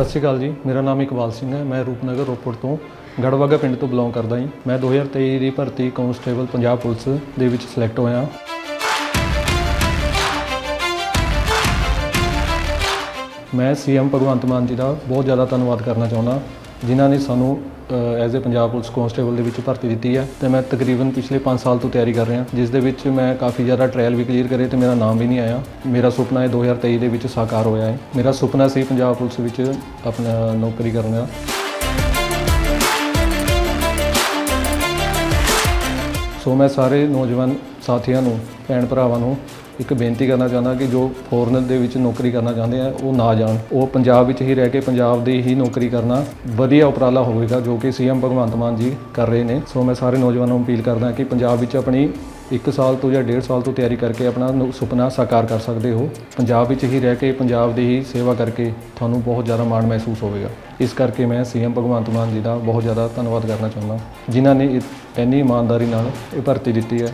ਸਤਿ ਸ਼੍ਰੀ ਅਕਾਲ ਜੀ। ਮੇਰਾ ਨਾਮ ਇਕਬਾਲ ਸਿੰਘ ਹੈ। ਮੈਂ ਰੂਪਨਗਰ, ਰੋਪੜ ਤੋਂ ਗੜਵਾਗਾ ਪਿੰਡ ਤੋਂ ਬਿਲੋਂਗ ਕਰਦਾ ਹਾਂ ਮੈਂ 2023 ਦੀ ਭਰਤੀ ਕਾਂਸਟੇਬਲ ਪੰਜਾਬ ਪੁਲਿਸ ਦੇ ਵਿੱਚ ਸਿਲੈਕਟ ਹੋਇਆ। ਮੈਂ ਸੀਐਮ ਭਗਵੰਤ ਮਾਨ ਜੀ ਦਾ ਬਹੁਤ ਜ਼ਿਆਦਾ ਧੰਨਵਾਦ ਕਰਨਾ ਚਾਹੁੰਦਾ। ਜਿਨ੍ਹਾਂ ਨੇ ਸਾਨੂੰ as a Punjab police constable ਦੇ ਵਿੱਚ ਭਰਤੀ ਦਿੱਤੀ ਹੈ ਤੇ ਮੈਂ ਤਕਰੀਬਨ ਪਿਛਲੇ 5 ਸਾਲ ਤੋਂ ਤਿਆਰੀ ਕਰ ਰਿਹਾ। ਜਿਸ ਦੇ ਵਿੱਚ ਮੈਂ ਕਾਫੀ ਜ਼ਿਆਦਾ ਟ੍ਰਾਇਲ ਵੀ ਕਲੀਅਰ ਕਰੇ ਤੇ ਮੇਰਾ ਨਾਮ ਵੀ ਨਹੀਂ ਆਇਆ। ਮੇਰਾ ਸੁਪਨਾ ਇਹ 2023 ਦੇ ਵਿੱਚ ਸਾਕਾਰ ਹੋਇਆ ਹੈ। ਮੇਰਾ ਸੁਪਨਾ ਸੀ ਪੰਜਾਬ ਪੁਲਿਸ ਵਿੱਚ ਆਪਣਾ ਨੌਕਰੀ ਕਰਨ ਦਾ। ਸੋ ਮੈਂ ਸਾਰੇ ਨੌਜਵਾਨ ਸਾਥੀਆਂ ਨੂੰ, ਭੈਣ ਭਰਾਵਾਂ ਨੂੰ ਇੱਕ ਬੇਨਤੀ ਕਰਨਾ ਚਾਹੁੰਦਾ ਕਿ ਜੋ ਫੋਰਨ ਦੇ ਵਿੱਚ ਨੌਕਰੀ ਕਰਨਾ ਚਾਹੁੰਦੇ ਆ, ਉਹ ਨਾ ਜਾਣ। ਉਹ ਪੰਜਾਬ ਵਿੱਚ ਹੀ ਰਹਿ ਕੇ ਪੰਜਾਬ ਦੀ ਹੀ ਨੌਕਰੀ ਕਰਨਾ ਵਧੀਆ ਉਪਰਾਲਾ ਹੋਵੇਗਾ, ਜੋ ਕਿ ਸੀਐਮ ਭਗਵੰਤ ਮਾਨ ਜੀ ਕਰ ਰਹੇ ਨੇ। ਸੋ ਮੈਂ ਸਾਰੇ ਨੌਜਵਾਨਾਂ ਨੂੰ ਅਪੀਲ ਕਰਦਾ ਕਿ ਪੰਜਾਬ ਵਿੱਚ ਆਪਣੀ 1 ਸਾਲ ਤੋਂ ਜਾਂ 1.5 ਸਾਲ ਤੋਂ ਤਿਆਰੀ ਕਰਕੇ ਆਪਣਾ ਨੌ- ਸੁਪਨਾ ਸਾਕਾਰ ਕਰ ਸਕਦੇ ਹੋ। ਪੰਜਾਬ ਵਿੱਚ ਹੀ ਰਹਿ ਕੇ ਪੰਜਾਬ ਦੀ ਹੀ ਸੇਵਾ ਕਰਕੇ ਤੁਹਾਨੂੰ ਬਹੁਤ ਜ਼ਿਆਦਾ ਮਾਣ ਮਹਿਸੂਸ ਹੋਵੇਗਾ। ਇਸ ਕਰਕੇ ਮੈਂ ਸੀਐਮ ਭਗਵੰਤ ਮਾਨ ਜੀ ਦਾ ਬਹੁਤ ਜ਼ਿਆਦਾ ਧੰਨਵਾਦ ਕਰਨਾ ਚਾਹੁੰਦਾ। ਜਿਨ੍ਹਾਂ ਨੇ ਇ- ਇੰਨੀ ਇਮਾਨਦਾਰੀ ਨਾਲ ਇਹ ਭਰਤੀ ਦਿੱਤੀ ਹੈ।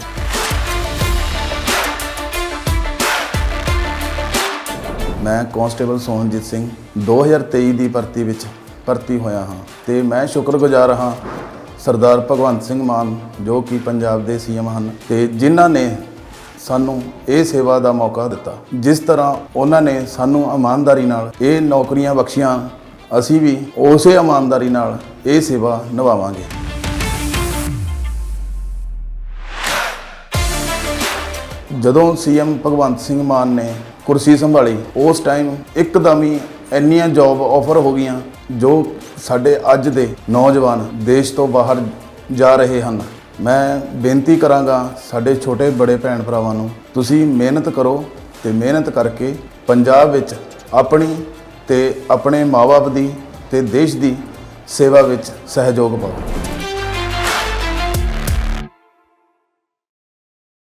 ਮੈਂ ਕਾਂਸਟੇਬਲ ਸੋਹਨਜੀਤ ਸਿੰਘ 2023 ਦੀ ਭਰਤੀ ਵਿੱਚ ਭਰਤੀ ਹੋਇਆ ਹਾਂ ਤੇ ਮੈਂ ਸ਼ੁਕਰਗੁਜ਼ਾਰ ਹਾਂ ਸਰਦਾਰ ਭਗਵੰਤ ਸਿੰਘ ਮਾਨ, ਜੋ ਕਿ ਪੰਜਾਬ ਦੇ ਸੀਐਮ ਹਨ ਤੇ ਜਿਨ੍ਹਾਂ ਨੇ ਸਾਨੂੰ ਇਹ ਸੇਵਾ ਦਾ ਮੌਕਾ ਦਿੱਤਾ। ਜਿਸ ਤਰ੍ਹਾਂ ਉਹਨਾਂ ਨੇ ਸਾਨੂੰ ਇਮਾਨਦਾਰੀ ਨਾਲ ਇਹ ਨੌਕਰੀਆਂ ਬਖਸ਼ੀਆਂ, ਅਸੀਂ ਵੀ ਉਸੇ ਇਮਾਨਦਾਰੀ ਨਾਲ ਇਹ ਸੇਵਾ ਨਿਭਾਵਾਂਗੇ। ਜਦੋਂ ਸੀਐਮ ਭਗਵੰਤ ਸਿੰਘ ਮਾਨ ਨੇ ਕੁਰਸੀ ਸੰਭਾਲੀ। ਉਸ ਟਾਈਮ ਇੱਕਦਮ ਹੀ ਇੰਨੀਆਂ ਜੌਬ ਆਫਰ ਹੋ ਗਈਆਂ ਜੋ ਸਾਡੇ ਅੱਜ ਦੇ ਨੌਜਵਾਨ ਦੇਸ਼ ਤੋਂ ਬਾਹਰ ਜਾ ਰਹੇ ਹਨ। ਮੈਂ ਬੇਨਤੀ ਕਰਾਂਗਾ ਸਾਡੇ ਛੋਟੇ ਬੜੇ ਭੈਣ ਭਰਾਵਾਂ ਨੂੰ, ਤੁਸੀਂ ਮਿਹਨਤ ਕਰੋ ਤੇ ਮਿਹਨਤ ਕਰਕੇ ਪੰਜਾਬ ਵਿੱਚ ਆਪਣੀ ਤੇ ਆਪਣੇ ਮਾਪੇ ਦੀ ਤੇ ਦੇਸ਼ ਦੀ ਸੇਵਾ ਵਿੱਚ ਸਹਿਯੋਗ ਪਾਓ।